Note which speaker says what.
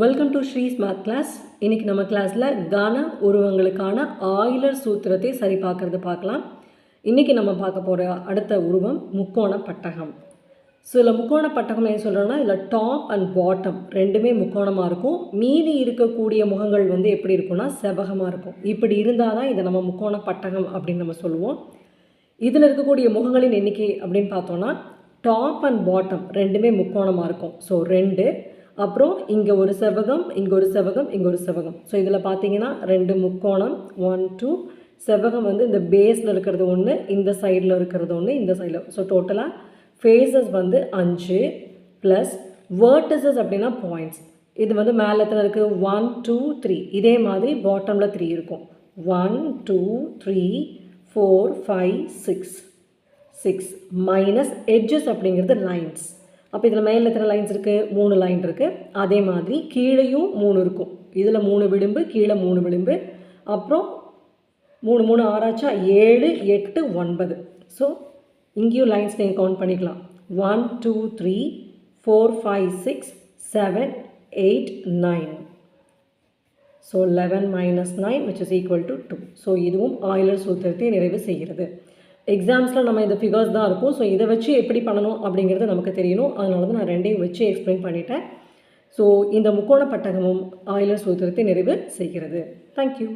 Speaker 1: Welcome to Sri's math class இன்றைக்கி நம்ம கிளாஸில் கன உருவங்களுக்கான ஆயிலர் சூத்திரத்தை சரி பார்க்குறது பார்க்கலாம். இன்றைக்கி நம்ம பார்க்க போகிற அடுத்த உருவம் முக்கோண பட்டகம். ஸோ இதில் முக்கோண பட்டகம் என்ன சொல்கிறோன்னா இதில் டாப் அண்ட் பாட்டம் ரெண்டுமே முக்கோணமாக இருக்கும். மீதி இருக்கக்கூடிய முகங்கள் வந்து எப்படி இருக்கும்னா செவகமாக இருக்கும். இப்படி இருந்தால் தான் இதை நம்ம முக்கோண பட்டகம் அப்படின்னு நம்ம சொல்லுவோம். இதில் இருக்கக்கூடிய முகங்களின் எண்ணிக்கை அப்படின்னு பார்த்தோன்னா டாப் அண்ட் பாட்டம் ரெண்டுமே முக்கோணமாக இருக்கும். ஸோ ரெண்டு அப்புறம் இங்கே ஒரு செவகம் இங்கே ஒரு செவகம் இங்கே ஒரு செவகம் ஸோ இதில் பார்த்தீங்கன்னா ரெண்டு முக்கோணம். ஒன் டூ செவகம் வந்து இந்த பேஸில் இருக்கிறது ஒன்று இந்த சைடில் இருக்கிறது ஒன்று இந்த சைடில் ஸோ டோட்டலாக ஃபேஸஸ் வந்து அஞ்சு ப்ளஸ் வேர்டசஸ் அப்படின்னா பாயிண்ட்ஸ் இது வந்து மேலே எத்தனை இருக்குது ஒன் டூ த்ரீ இதே மாதிரி பாட்டமில் த்ரீ இருக்கும். One two three four five six six minus edges அப்படிங்கிறது லைன்ஸ் அப்போ இதில் மேலே எத்தனை லைன்ஸ் இருக்குது மூணு லைன் இருக்குது அதே மாதிரி கீழேயும் மூணு இருக்கும். இதில் மூணு விளிம்பு கீழே மூணு விளிம்பு. அப்புறம் மூணு மூணு ஆறாச்சா ஏழு எட்டு ஒன்பது. ஸோ இங்கேயும் லைன்ஸ் நீங்கள் கவுண்ட் பண்ணிக்கலாம். One two three four five six seven eight nine so eleven minus nine which is equal to two so இதுவும் ஆயிலர் சூத்திரத்தை நிறைவு செய்கிறது. எக்ஸாம்ஸில் நம்ம இந்த ஃபிகர்ஸ் தான் இருக்கும். ஸோ இதை வச்சு எப்படி பண்ணணும் அப்படிங்கிறது நமக்கு தெரியணும். அதனால தான் நான் ரெண்டையும் வச்சு எக்ஸ்பிளைன் பண்ணிட்டேன். ஸோ இந்த முக்கோண பட்டகமும் ஆயிலர் சூத்திரத்தை நிறைவு செய்கிறது. தேங்க்யூ